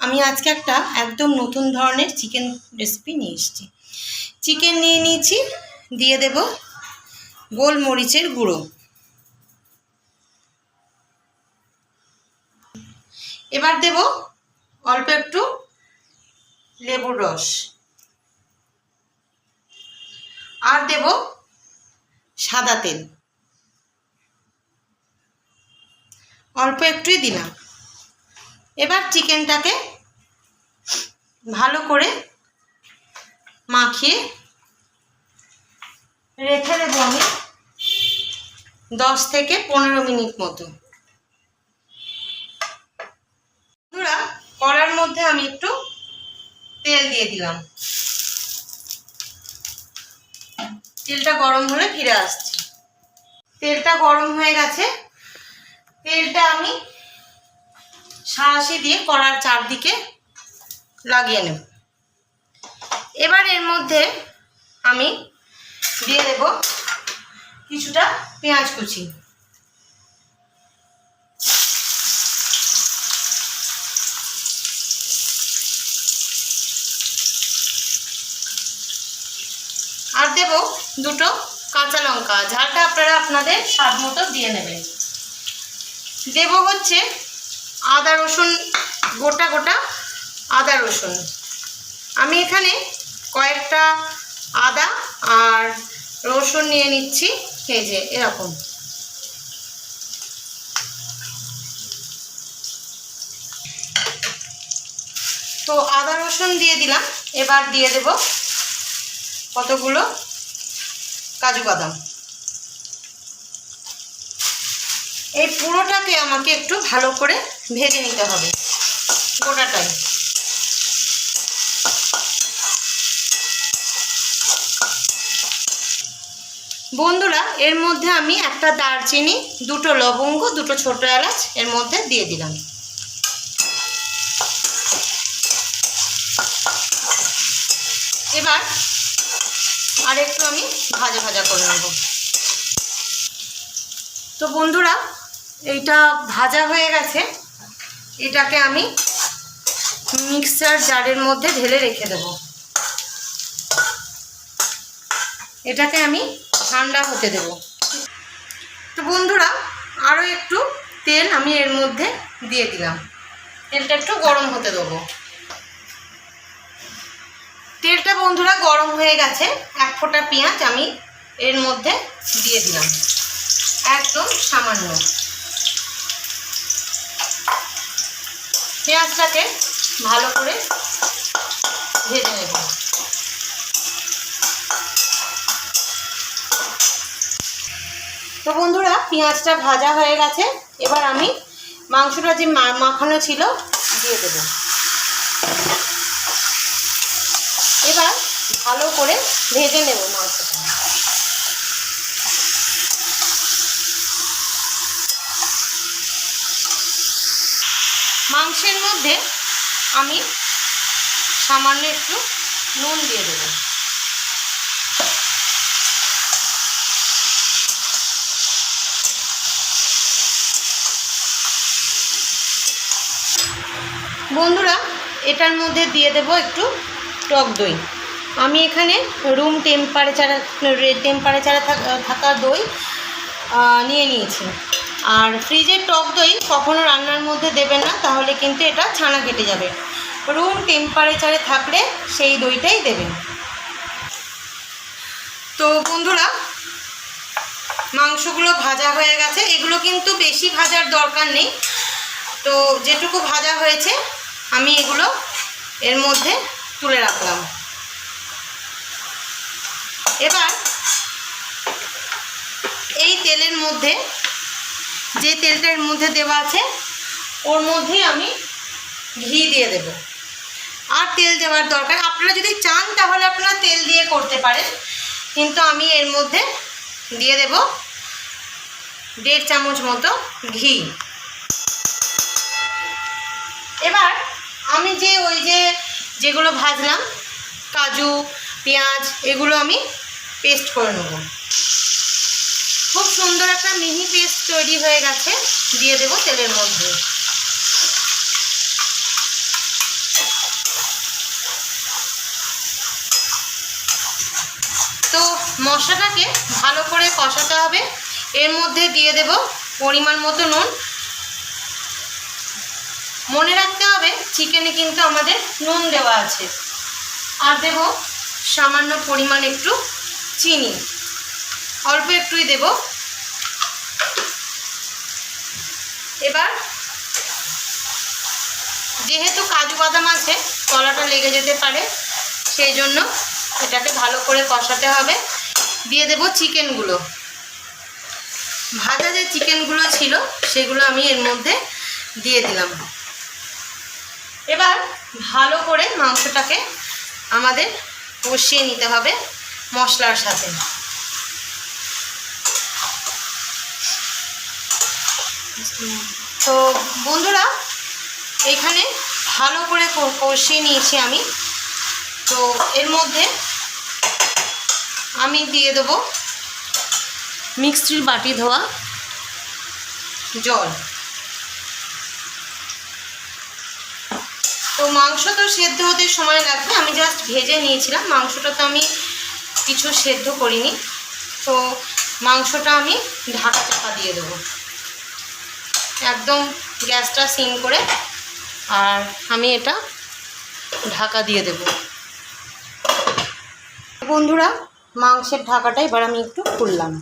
আমি আজকে একটা একদম নতুন ধরনের চিকেন রেসিপি নিয়ে এসেছি। চিকেন নিয়ে নিয়েছি, দিয়ে দেব গোলমরিচের গুঁড়ো। এবার দেব অল্প একটু লেবুর রস। আর দেব সাদা তেল। অল্প একটুই দিলাম। এবার চিকেনটাকে ভালো করে মাখিয়ে রেখে দেবো আমি দশ থেকে পনেরো মিনিট মতো। বন্ধুরা, কড়ার মধ্যে আমি একটু তেল দিয়ে দিলাম। তেলটা গরম হলে ফিরে আসছি। তেলটা গরম হয়ে গেছে। তেলটা আমি সাঁড়াশি দিয়ে কড়ার চারদিকে লাগিয়ে নেব। এবার এর মধ্যে আমি দিয়ে দেব কিছুটা পেঁয়াজ কুচি। আর দেব দুটো কাঁচা লঙ্কা, ঝালটা আপনারা আপনাদের স্বাদ মতো দিয়ে নেবেন। দেব হচ্ছে আদা রসুন, গোটা গোটা আদা রসুন। আমি এখানে কয়েকটা আদা আর রসুন নিয়ে নিচ্ছি, এই এরকম। তো আদা রসুন দিয়ে দিলাম, এবার দিয়ে দেব কতগুলো কাজু বাদাম। এই পুরোটাকে আমাকে একটু ভালো করে ভেজে নিতে হবে গোটাটাই। বন্ধুরা, এর মধ্যে আমি একটা দারচিনি, দুটো লবঙ্গ, দুটো ছোট এলাচ এর মধ্যে দিয়ে দিলাম। এবার আর একটু আমি ভাজা ভাজা করে নেব। তো বন্ধুরা, এইটা ভাজা হয়ে গেছে। এটাকে আমি মিক্সচার জারের মধ্যে ঢেলে রেখে দেব। এটাকে আমি ঠান্ডা হতে দেব। তো বন্ধুরা আরও একটু তেল আমি এর মধ্যে দিয়ে দিলাম। তেলটা একটু গরম হতে দেবো। তেলটা বন্ধুরা গরম হয়ে গেছে। এক ফোঁটা পেঁয়াজ আমি এর মধ্যে দিয়ে দিলাম। একদম সামান্য। পেঁয়াজটাকে ভালো করে ভেজে নেব। তো বন্ধুরা, পেঁয়াজটা ভাজা হয়ে গেছে। এবার আমি মাংসটা যে মাখানো ছিল, দিয়ে দেবো। এবার ভালো করে ভেজে নেব মাংসটা। মাংসের মধ্যে আমি সামান্য একটু নুন দিয়ে দেব। বন্ধুরা, এটার মধ্যে দিয়ে দেব একটু টক দই। আমি এখানে রুম টেম্পারেচারে টেম্পারেচারে থাকা দই নিয়ে নিয়েছি। আর ফ্রিজের টক দই কখনো রান্নার মধ্যে দেবেন না, তাহলে কিন্তু এটা ছানা কেটে যাবে। রুম টেম্পারেচারে থাকলে সেই দইটাই দেবেন। তো বন্ধুরা, মাংসগুলো ভাজা হয়ে গেছে। এগুলো কিন্তু বেশি ভাজার দরকার নেই। তো যেটুকু ভাজা হয়েছে, আমি এগুলো এর মধ্যে তুলে রাখলাম। এবার এই তেলের মধ্যে যে তেলটা এর মধ্যে দেওয়া আছে, ওর মধ্যেই আমি ঘি দিয়ে দেব। আর তেল দেওয়ার দরকার, আপনারা যদি চান তাহলে আপনারা তেল দিয়ে করতে পারেন, কিন্তু আমি এর মধ্যে দিয়ে দেব দেড় চামচ মতো ঘি। এবার আমি যে ওই যে যেগুলো ভাজলাম, কাজু, পেঁয়াজ, এগুলো আমি পেস্ট করে নেব। খুব সুন্দর একটা মিহি পেস্ট তৈরি হয়ে গেছে। দিয়ে দেব তেলের মধ্যে। তো মশলাটাকে ভালো করে কষাতে হবে। এর মধ্যে দিয়ে দেব পরিমাণ মতো নুন। মনে রাখতে হবে, চিকেনে কিন্তু আমাদের নুন দেওয়া আছে। আর দেব সামান্য পরিমাণ একটু চিনি। অল্প একটুই দেব। এবার যেহেতু কাজু বাদাম আছে তলাটা লেগে যেতে পারে, সেই জন্য এটাকে ভালো করে কষাতে হবে। দিয়ে দেব চিকেনগুলো। ভাজা যে চিকেনগুলো ছিল, সেগুলো আমি এর মধ্যে দিয়ে দিলাম। এবার ভালো করে মাংসটাকে আমাদের কষিয়ে নিতে হবে মশলার সাথে। তো বন্ধুরা, এখানে ভালো করে কষিয়ে নিয়েছি আমি। তো এর মধ্যে আমি দিয়ে দেবো মিক্সির বাটি ধোয়া জল। তো মাংস তো সেদ্ধ হতে সময় লাগবে, আমি জাস্ট ভেজে নিয়েছিলাম। মাংসটা তো আমি কিছু সেদ্ধ করিনি। তো মাংসটা আমি ঢাকা চাপা দিয়ে দেবো। একদম গ্যাসটা সিম করে আর আমি এটা ঢাকা দিয়ে দেব। বন্ধুরা, মাংসের ঢাকাটা এবার আমি একটু খুললাম।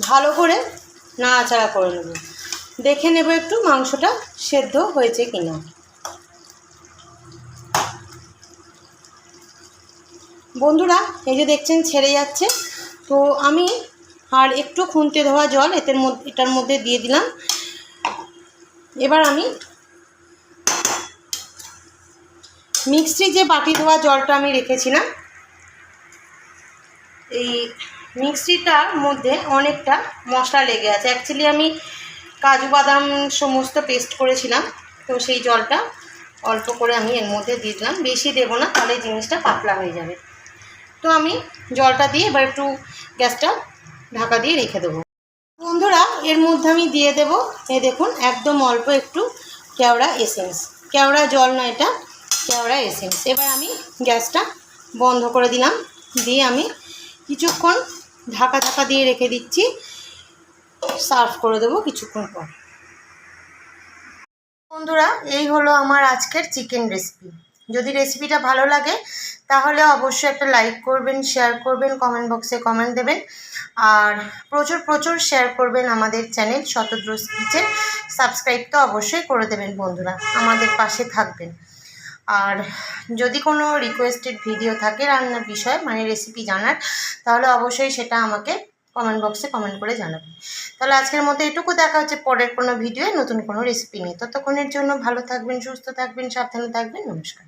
ভালো করে নাড়াচাড়া করে নেব। দেখে নেব একটু মাংসটা সেদ্ধ হয়েছে কিনা। বন্ধুরা, এই যে দেখছেন ছেড়ে যাচ্ছে। তো আমি আর একটু খুন্তে ধোয়া জল এতের মধ্যে, এটার মধ্যে দিয়ে দিলাম। এবার আমি মিক্সি যে বাটি ধোয়া জলটা আমি রেখেছিলাম, এই মিক্সিটার মধ্যে অনেকটা মশলা লেগে আছে। অ্যাকচুয়ালি আমি কাজু বাদাম সমস্ত পেস্ট করেছিলাম, তো সেই জলটা অল্প করে আমি এর মধ্যে দিয়ে দিলাম। বেশি দেবো না, তাহলে জিনিসটা পাতলা হয়ে যাবে। তো আমি জলটা দিয়ে এবার একটু গ্যাসটা ঢাকা দিয়ে রেখে দেবো। বন্ধুরা, এর মধ্যে আমি দিয়ে দেব, এই দেখুন, একদম অল্প একটু কেওড়া এসেন্স। কেওড়া জল না এটা, কেওড়া এসেন্স। এবার আমি গ্যাসটা বন্ধ করে দিলাম, দিয়ে আমি কিছুক্ষণ ঢাকা ঢাকা দিয়ে রেখে দিচ্ছি, সার্ভ করে দেবো কিছুক্ষণ পর। বন্ধুরা, এই হলো আমার আজকের চিকেন রেসিপি। যদি রেসিপিটা ভালো লাগে, তাহলে অবশ্যই একটা লাইক করবেন শেয়ার করবেন কমেন্ট বক্সে কমেন্ট দেবেন। আর প্রচুর প্রচুর শেয়ার করবেন আমাদের চ্যানেল শতদ্রোস কিচেন। সাবস্ক্রাইব তো অবশ্যই করে দেবেন বন্ধুরা, আমাদের পাশে থাকবেন। আর যদি কোনো রিকোয়েস্টেড ভিডিও থাকে রান্নার বিষয়ে মানে রেসিপি জানার, তাহলে অবশ্যই সেটা আমাকে কমেন্ট বক্সে কমেন্ট করে জানাবেন। তাহলে আজকের মতো এটুকু, দেখা হচ্ছে পরের কোনো ভিডিওয়ে নতুন কোনো রেসিপি নিয়ে। ততক্ষণের জন্য ভালো থাকবেন, সুস্থ থাকবেন, সাবধানে থাকবেন, নমস্কার।